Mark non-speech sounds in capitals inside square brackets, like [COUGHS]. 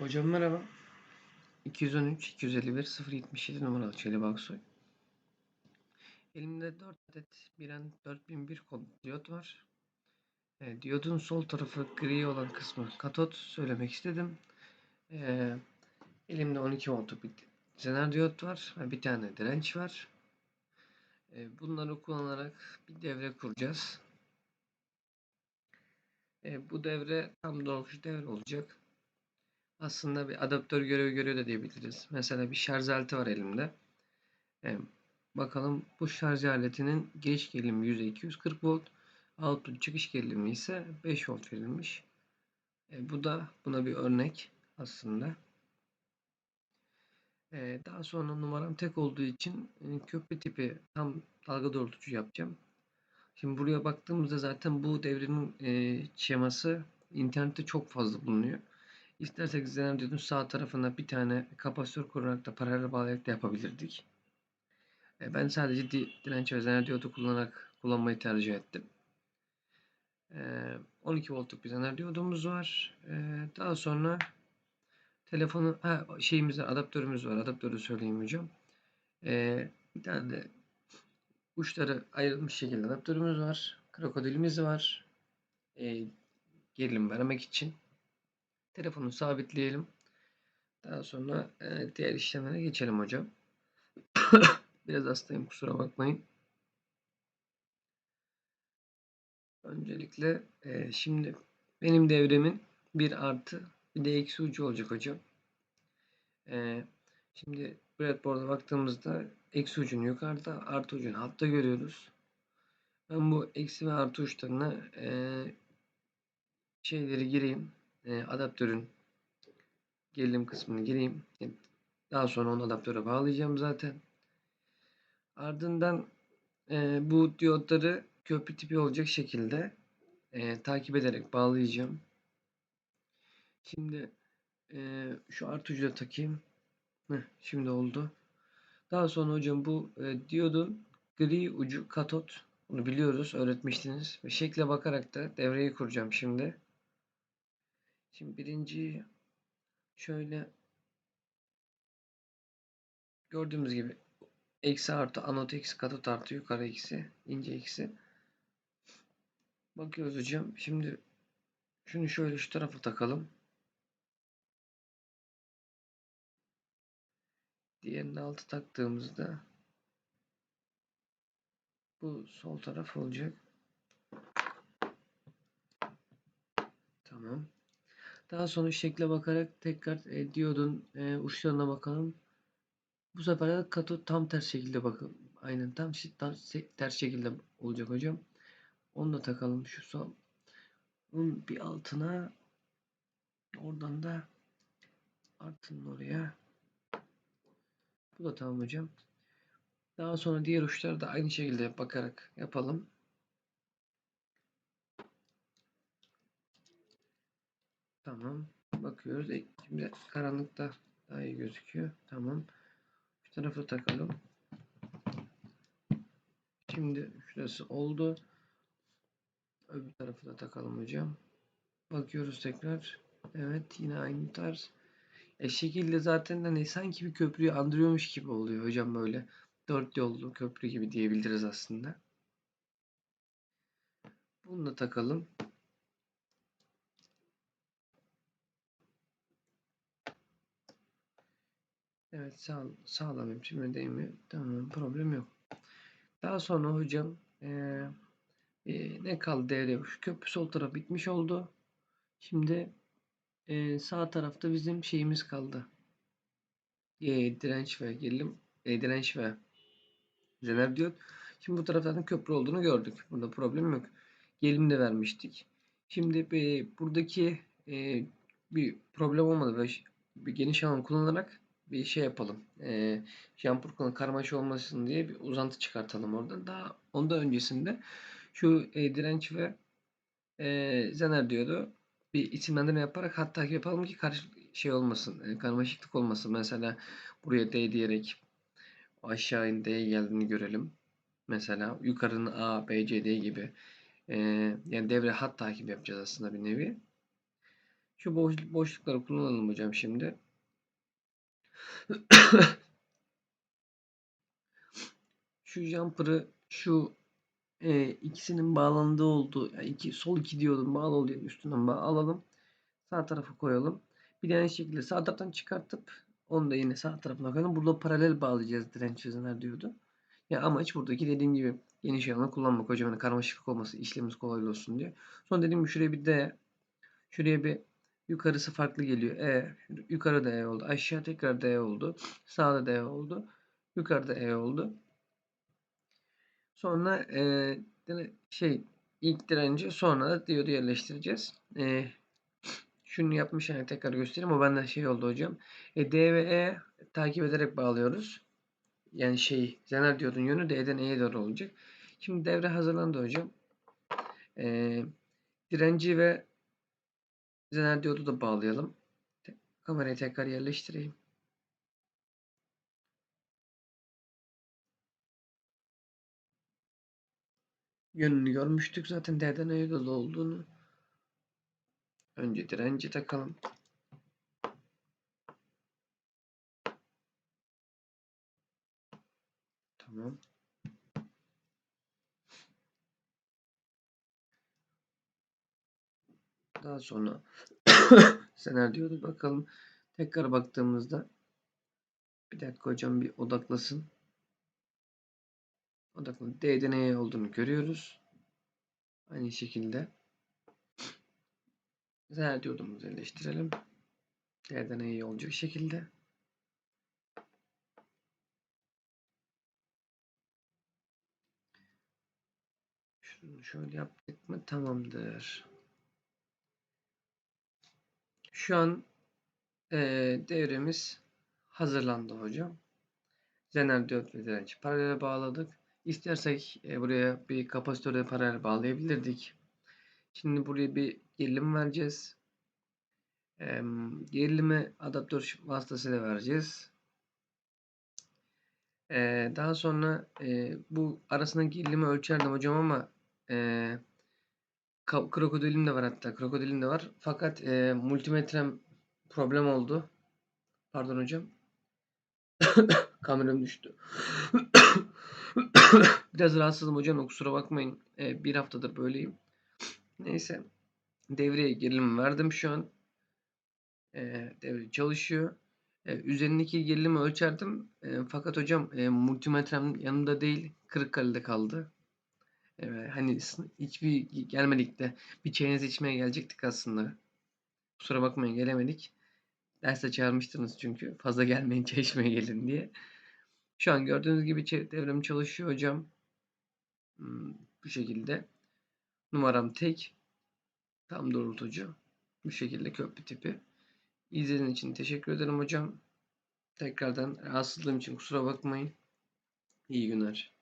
Hocam merhaba. 213 251 077 numaralı Çelebi Aksoy. Elimde 4 adet Biren 4001 kod diyot var. E, diyodun sol tarafı gri olan kısmı katot söylemek istedim. E, elimde 12 voltluk bir zener diyot var ve bir tane direnç var. E, bunları kullanarak bir devre kuracağız. E, bu devre tam dolmuş devre olacak. Aslında bir adaptör görevi görüyor da diyebiliriz. Mesela bir şarj aleti var elimde. E, bakalım bu şarj aletinin giriş gerilimi %240 volt. Output çıkış gerilimi ise 5 volt verilmiş. E, bu da buna bir örnek aslında. E, daha sonra numaram tek olduğu için e, köprü tipi tam dalga doğrultucu yapacağım. Şimdi buraya baktığımızda zaten bu devrenin e, şeması internette çok fazla bulunuyor. İstersek Zener diyordun sağ tarafına bir tane kapasitör kurarak da paralel bağlayarak da yapabilirdik. E, ben sadece di direnç ve Zener diyodu kullanarak kullanmayı tercih ettim. E, 12 voltluk bir Zener diyodumuz var. E, daha sonra telefonu ha, şeyimiz var, adaptörümüz var. Adaptörü söyleyeyim hocam. E, bir tane de uçları ayrılmış şekilde adaptörümüz var. Krokodilimiz var. E, gerilim vermek için. Telefonu sabitleyelim. Daha sonra e, diğer işlemlere geçelim hocam. [COUGHS] Biraz hastayım kusura bakmayın. Öncelikle e, şimdi benim devremin bir artı bir de eksi ucu olacak hocam. E, şimdi breadboard'a baktığımızda eksi ucunu yukarıda artı ucunu altta görüyoruz. Ben bu eksi ve artı uçlarına e, şeyleri gireyim e, adaptörün gerilim kısmını gireyim. Daha sonra onu adaptöre bağlayacağım zaten. Ardından e, bu diyotları köprü tipi olacak şekilde e, takip ederek bağlayacağım. Şimdi e, şu artı ucu da takayım. Heh, şimdi oldu. Daha sonra hocam bu e, diyodun gri ucu katot. Bunu biliyoruz, öğretmiştiniz. Ve şekle bakarak da devreyi kuracağım şimdi. Şimdi birinci şöyle gördüğümüz gibi eksi artı anot eksi katot artı yukarı eksi ince eksi. Bakıyoruz hocam. Şimdi şunu şöyle şu tarafa takalım. Diğerini altı taktığımızda bu sol taraf olacak. Tamam. Daha sonra şekle bakarak tekrar e, diyodun e, uçlarına bakalım. Bu sefer de katot tam ters şekilde bakın. Aynen tam ters, ters şekilde olacak hocam. Onu da takalım şu sol. Bunun bir altına oradan da artın oraya. Bu da tamam hocam. Daha sonra diğer uçları da aynı şekilde bakarak yapalım. Tamam. Bakıyoruz. E, şimdi karanlıkta daha iyi gözüküyor. Tamam. Şu tarafı takalım. Şimdi şurası oldu. Öbür tarafı da takalım hocam. Bakıyoruz tekrar. Evet yine aynı tarz. E şekilde zaten hani sanki bir köprüyü andırıyormuş gibi oluyor hocam böyle. Dört yollu köprü gibi diyebiliriz aslında. Bunu da takalım. Evet sağ, sağlam hepsi değil? Tamam problem yok. Daha sonra hocam ee, e, ne kaldı devre? Şu köprü sol taraf bitmiş oldu. Şimdi e, sağ tarafta bizim şeyimiz kaldı. E, direnç ve gerilim e, direnç ve zener diyor. Şimdi bu taraftan köprü olduğunu gördük. Burada problem yok. Gerilim de vermiştik. Şimdi e, buradaki e, bir problem olmadı ve bir geniş alan kullanarak bir şey yapalım. E, jumper konu karmaşa olmasın diye bir uzantı çıkartalım oradan. Daha ondan öncesinde şu e, direnç ve e, zener diyordu. Bir isimlendirme yaparak hatta yapalım ki karşı şey olmasın, e, karmaşıklık olmasın. Mesela buraya D diyerek aşağı D'ye geldiğini görelim. Mesela yukarının A, B, C, D gibi e, yani devre hat takip yapacağız aslında bir nevi. Şu boş, boşlukları kullanalım hocam şimdi. [COUGHS] şu jumper'ı şu e, ikisinin bağlandığı olduğu yani iki, sol iki diyordun bağlı yerin üstünden bağ alalım. Sağ tarafa koyalım. Bir de aynı şekilde sağ taraftan çıkartıp onu da yine sağ tarafına koyalım. Burada paralel bağlayacağız direnç çizenler diyordu. Ya amaç buradaki dediğim gibi geniş alanı kullanmak hocam. Hani karmaşıklık olması, işlemimiz kolay olsun diye. Sonra dediğim gibi şuraya bir D, şuraya bir yukarısı farklı geliyor. E, yukarı D oldu. Aşağı tekrar D oldu. Sağda D oldu. Yukarıda E oldu. Sonra e, şey ilk direnci sonra da diyodu yerleştireceğiz. E, şunu yapmış yani tekrar göstereyim. O benden şey oldu hocam. E, D ve E takip ederek bağlıyoruz. Yani şey Zener diyordun yönü D'den E'ye doğru olacak. Şimdi devre hazırlandı hocam. E, direnci ve Zener diyodu da bağlayalım. Kamerayı tekrar yerleştireyim. Yönünü görmüştük zaten E'ye doğru olduğunu. Önce direnci takalım. Tamam. Daha sonra [COUGHS] Sener diyordu bakalım. Tekrar baktığımızda bir dakika hocam bir odaklasın. Odaklan. D'de neye olduğunu görüyoruz. Aynı şekilde Sener diyordumuzu eleştirelim. D'de neye olacak şekilde. Şunu şöyle yaptık mı tamamdır. Şu an e, devremiz hazırlandı hocam. Zener diyot ve direnç paralel bağladık. İstersek e, buraya bir kapasitör de paralel bağlayabilirdik. Şimdi buraya bir gerilim vereceğiz. E, gerilimi adaptör vasıtasıyla vereceğiz. E, daha sonra e, bu arasındaki gerilimi ölçerdim hocam ama e, krokodilim de var hatta. Krokodilim de var. Fakat e, multimetrem problem oldu. Pardon hocam. [COUGHS] Kameram düştü. [COUGHS] Biraz rahatsızım hocam. Kusura bakmayın. E, bir haftadır böyleyim. Neyse. Devreye gerilim verdim şu an. E, devre çalışıyor. E, üzerindeki gerilimi ölçerdim. E, fakat hocam e, multimetrem yanında değil. Kırıkkale'de kaldı. Evet, hani hiçbir gelmedik de bir çayınızı içmeye gelecektik aslında. Kusura bakmayın gelemedik. Derse çağırmıştınız çünkü. Fazla gelmeyin çay [LAUGHS] içmeye gelin diye. Şu an gördüğünüz gibi devrim çalışıyor hocam. Hmm, bu şekilde. Numaram tek. Tam doğrultucu. Bu şekilde köprü tipi. İzlediğiniz için teşekkür ederim hocam. Tekrardan rahatsızlığım için kusura bakmayın. İyi günler.